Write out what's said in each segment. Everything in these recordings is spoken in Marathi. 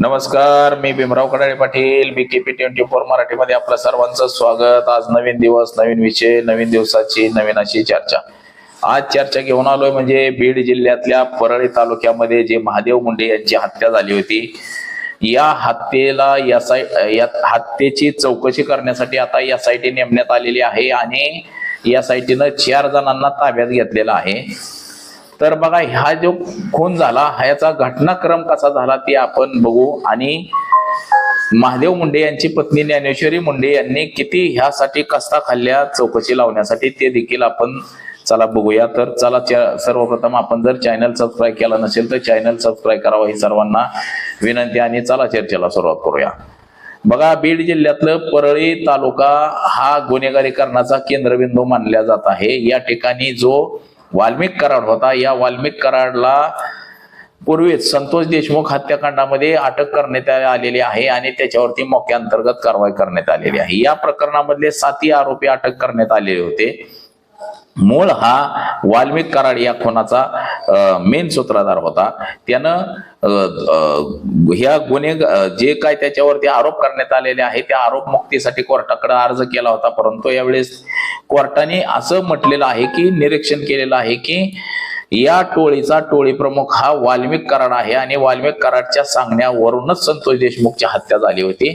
नमस्कार मी Bhimrao Kadale Patil B K P twenty four मराठीमध्ये आपलं सर्वांचं स्वागत. आज नवीन दिवस नवीन विषय नवीन दिवसाची नवीन अशी चर्चा. आज चर्चा घेऊन आलोय म्हणजे बीड जिल्ह्यातल्या परळी तालुक्यामध्ये जे महादेव मुंडे यांची हत्या झाली होती या हत्येला एस आय या हत्येची चौकशी करण्यासाठी आता एस आय टी नेमण्यात आलेली आहे आणि एस आय टीनं चार जणांना ताब्यात घेतलेला आहे. तर बघा हा जो खून झाला ह्याचा घटनाक्रम कसा झाला ते आपण बघू. आणि महादेव मुंडे यांची पत्नी ज्ञानेश्वरी मुंडे यांनी किती ह्यासाठी कस्ता खाल्ल्या चौकशी लावण्यासाठी ते देखील आपण चला बघूया. तर चला च- सर्वप्रथम आपण जर चॅनल सबस्क्राईब केला नसेल तर चॅनल सबस्क्राईब करावं ही सर्वांना विनंती आणि चला चर्चेला सुरुवात करूया. बघा बीड जिल्ह्यातलं परळी तालुका हा गुन्हेगारीकरणाचा केंद्रबिंदू मानला जात आहे. या ठिकाणी जो वाल्मिक कराड होता. या वाल्मिक कराडला पूर्वीच संतोष देशमुख हत्याकांडामध्ये अटक करण्यात आलेली आहे आणि त्याच्यावरती मोक्याअंतर्गत कारवाई करण्यात आलेली आहे. या प्रकरणामधले साती आरोपी अटक करण्यात आलेले होते. मूळ हा वाल्मिक कराड या खुनाचा मेन सूत्रधार होता. त्यानं ह्या गुन्हे जे काय त्याच्यावरती आरोप करण्यात आलेले आहे त्या आरोप मुक्तीसाठी कोर्टाकडे अर्ज केला होता परंतु यावेळेस कोर्टाने असं म्हटलेलं आहे की निरीक्षण केलेलं आहे की या टोळीचा टोळी प्रमुख हा वाल्मिक कराड आहे आणि वाल्मिक कराडच्या सांगण्यावरूनच संतोष देशमुखची हत्या झाली होती.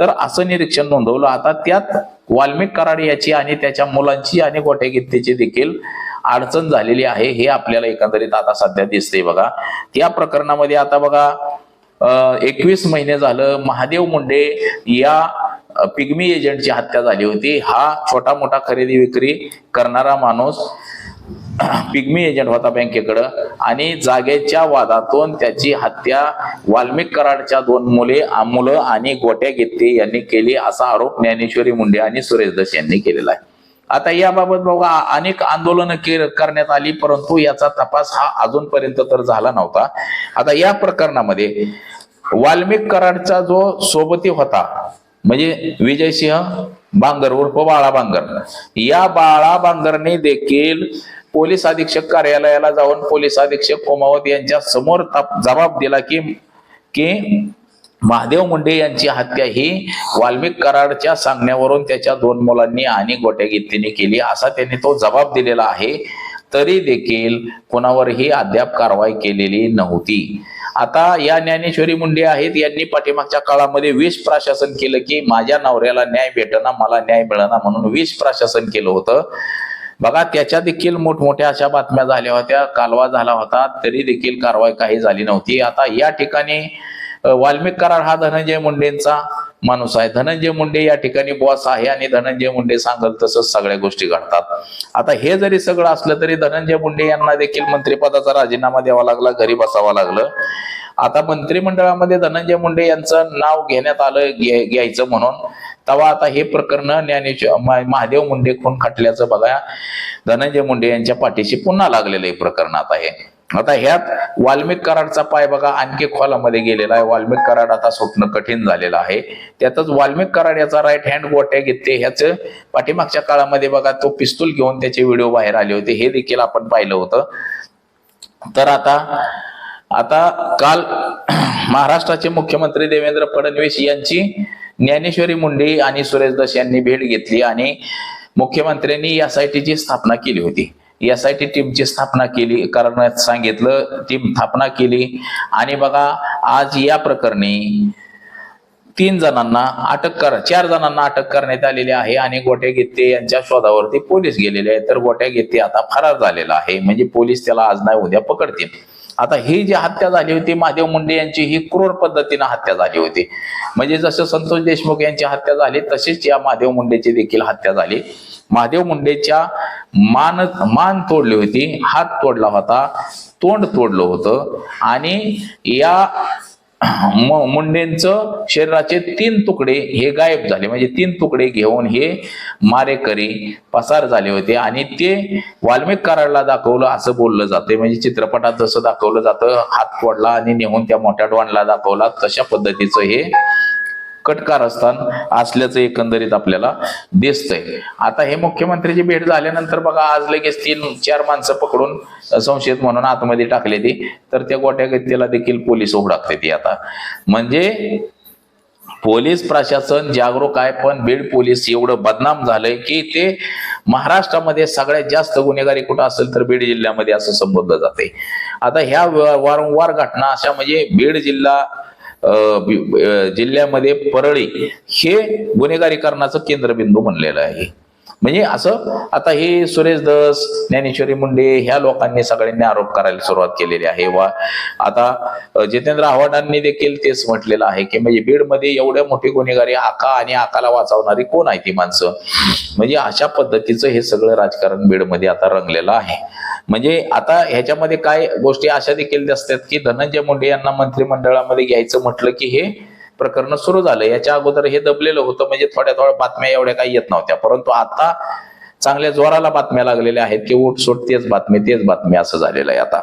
तर असं निरीक्षण नोंदवलं. आता त्यात वाल्मिक कराड याची आणि त्याच्या मुलांची आणि गोट्यागित्तीची देखील अडचण झालेली आहे. हे आपल्याला एकंदरीत आता सध्या दिसते बघा. त्या प्रकरणामध्ये आता बघा एकवीस महिने झालं. महादेव मुंडे या पिग्मी एजंटची हत्या झाली होती. हा छोटा मोठा खरेदी विक्री करणारा माणूस पिग्मी एजंट होता बँकेकडं आणि जागेच्या वादातून त्याची हत्या वाल्मिक कराडच्या दोन मुले मुलं आणि गोट्या गित्ते यांनी केली असा आरोप ज्ञानेश्वरी मुंडे आणि सुरेश दस यांनी केलेला आहे. आता याबाबत बघा अनेक आंदोलनं के- करण्यात आली परंतु याचा तपास हा अजूनपर्यंत तर झाला नव्हता. आता या प्रकरणामध्ये वाल्मिक कराडचा जो सोबती होता म्हणजे विजयसिंह बांगर उर्फ बाळा बांगर. या बाळा बांगरने देखील पोलीस अधीक्षक कार्यालयाला जाऊन पोलीस अधीक्षक कोमावत यांच्या समोर जबाब दिला की की महादेव मुंडे यांची हत्या ही वाल्मिक कराडच्या सांगण्यावरून त्याच्या दोन मुलांनी आणि गोट्यागित्तीने केली असा त्यांनी तो जबाब दिलेला आहे. तरी देखील कोणावरही अद्याप कारवाई केलेली नव्हती. आता या ज्ञानेश्वरी मुंडे आहेत यांनी पाठीमागच्या काळामध्ये विष प्रशासन केलं की माझ्या नवऱ्याला न्याय भेटना मला न्याय मिळना म्हणून विष प्रशासन केलं होतं. बघा त्याच्या देखील मोठमोठ्या अशा बातम्या झाल्या होत्या कालवा झाला होता तरी देखील कारवाई काही झाली नव्हती. आता या ठिकाणी वाल्मिक करार हा धनंजय मुंडेंचा माणूस आहे. धनंजय मुंडे या ठिकाणी बॉस आहे आणि धनंजय मुंडे सांगल तसंच सगळ्या गोष्टी घडतात. आता हे जरी सगळं असलं तरी धनंजय मुंडे यांना देखील मंत्रिपदाचा राजीनामा द्यावा लागला घरी असावा लागलं. आता मंत्रिमंडळामध्ये धनंजय मुंडे यांचं नाव घेण्यात आलं घे- घ्यायचं म्हणून. तेव्हा आता हे प्रकरण ज्ञानेश्वर महादेव मुंडे खून खटल्याचं बघा. धनंजय मुंडे यांच्या पाठीशी पुन्हा लागलेलं हे प्रकरण आता हे. आता ह्यात वाल्मिक कराडचा पाय बघा आणखी खोलामध्ये गेलेला आहे. वाल्मिक कराड आता स्वप्न कठीण झालेलं आहे. त्यातच वाल्मिक कराड याचा राईट हँड गोट्या घेते ह्याच पाठीमागच्या काळामध्ये बघा तो पिस्तूल घेऊन त्याचे व्हिडिओ बाहेर आले होते. हे देखील आपण पाहिलं होतं. तर आता आता काल महाराष्ट्राचे मुख्यमंत्री देवेंद्र फडणवीस यांची ज्ञानेश्वरी मुंडे आणि सुरेश दस यांनी भेट घेतली आणि मुख्यमंत्र्यांनी एस आय टीची स्थापना केली होती. एस आय टी टीमची स्थापना केली. करण्यात सांगितलं टीम स्थापना केली. आणि बघा आज या प्रकरणी तीन जणांना अटक कर चार जणांना अटक करण्यात आलेली आहे आणि गोट्या गित्ते यांच्या शोधावरती पोलीस गेलेले आहेत. तर गोट्या गित्ते आता फरार झालेला आहे. म्हणजे पोलीस त्याला आज नाही उद्या पकडतील. आता ही जी हत्या झाली होती महादेव मुंडे यांची ही क्रूर पद्धतीनं हत्या झाली होती. म्हणजे जसं संतोष देशमुख यांची हत्या झाली तशीच या महादेव मुंडेची देखील हत्या झाली. महादेव मुंडेच्या मान मान तोडली होती हात तोडला होता तोंड तोडलं होतं. आणि या मुंडेंचं शरीराचे तीन तुकडे हे गायब झाले. म्हणजे तीन तुकडे घेऊन हे मारेकरी पसार झाले होते. आणि ते वाल्मिक कराडला दाखवलं असं बोललं जाते म्हणजे चित्रपटात जसं दाखवलं जातं हात पडला आणि नेहून त्या मोठ्या डोणला दाखवला तशा पद्धतीचं हे कटकारस्थान असल्याचं एकंदरीत आपल्याला दिसतंय. आता हे मुख्यमंत्र्याची भेट झाल्यानंतर बघा आज लगेच तीन चार माणसं पकडून संशयित म्हणून आतमध्ये टाकले ती. तर त्या गोट्या गत्तीला देखील पोलीस उघडाकते ती आता. म्हणजे पोलीस प्रशासन जागरूक आहे पण बीड पोलीस एवढं बदनाम झालंय की ते महाराष्ट्रामध्ये सगळ्यात जास्त गुन्हेगारी कुठं असेल तर बीड जिल्ह्यामध्ये असं संबोधलं जाते आता ह्या वारंवार घटना अशा म्हणजे बीड जिल्हा जिल्ह्यामध्ये परळी हे गुन्हेगारीकरणाचं केंद्रबिंदू बनलेलं आहे. म्हणजे असं आता हे सुरेश दस ज्ञानेश्वरी मुंडे ह्या लोकांनी सगळ्यांनी आरोप करायला सुरुवात केलेली आहे. वा आता जितेंद्र आव्हाडांनी देखील तेच म्हटलेलं आहे की म्हणजे बीडमध्ये एवढ्या मोठी गुन्हेगारी आका आणि आकाला वाचवणारी कोण आहे ती माणसं? म्हणजे अशा पद्धतीचं हे सगळं राजकारण बीडमध्ये आता रंगलेलं आहे. म्हणजे आता ह्याच्यामध्ये काय गोष्टी अशा देखील असतात की धनंजय मुंडे यांना मंत्रिमंडळामध्ये घ्यायचं म्हटलं की हे प्रकरण सुरू झालं. याच्या अगोदर हे दबलेलं होतं म्हणजे थोड्या थोड्या बातम्या एवढ्या काही येत नव्हत्या. परंतु आता चांगल्या जोराला बातम्या लागलेल्या आहेत की उठ सुट तेच बातमी तेच बातमी असं झालेलं आहे आता.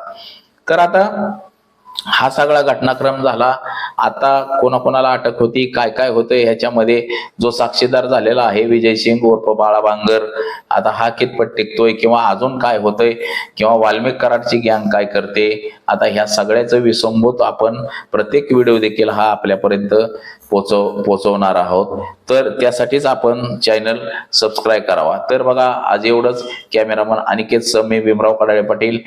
तर आता हा सगळा घटनाक्रम झाला. आता कोणाकोणाला अटक होती काय काय होतं ह्याच्यामध्ये जो साक्षीदार झालेला आहे विजय सिंग उर्फ बाळा बांगर आता हा कितपत टिकतोय किंवा अजून काय होतंय किंवा वाल्मिक कराडची गँग काय करते आता ह्या सगळ्याचं विसंबूत आपण प्रत्येक व्हिडिओ देखील हा आपल्यापर्यंत पोचव पोचवणार आहोत. तर त्यासाठीच आपण चॅनल सबस्क्राईब करावा. तर बघा आज एवढंच. कॅमेरामन अनिकेत समी भीमराव कडाळे पाटील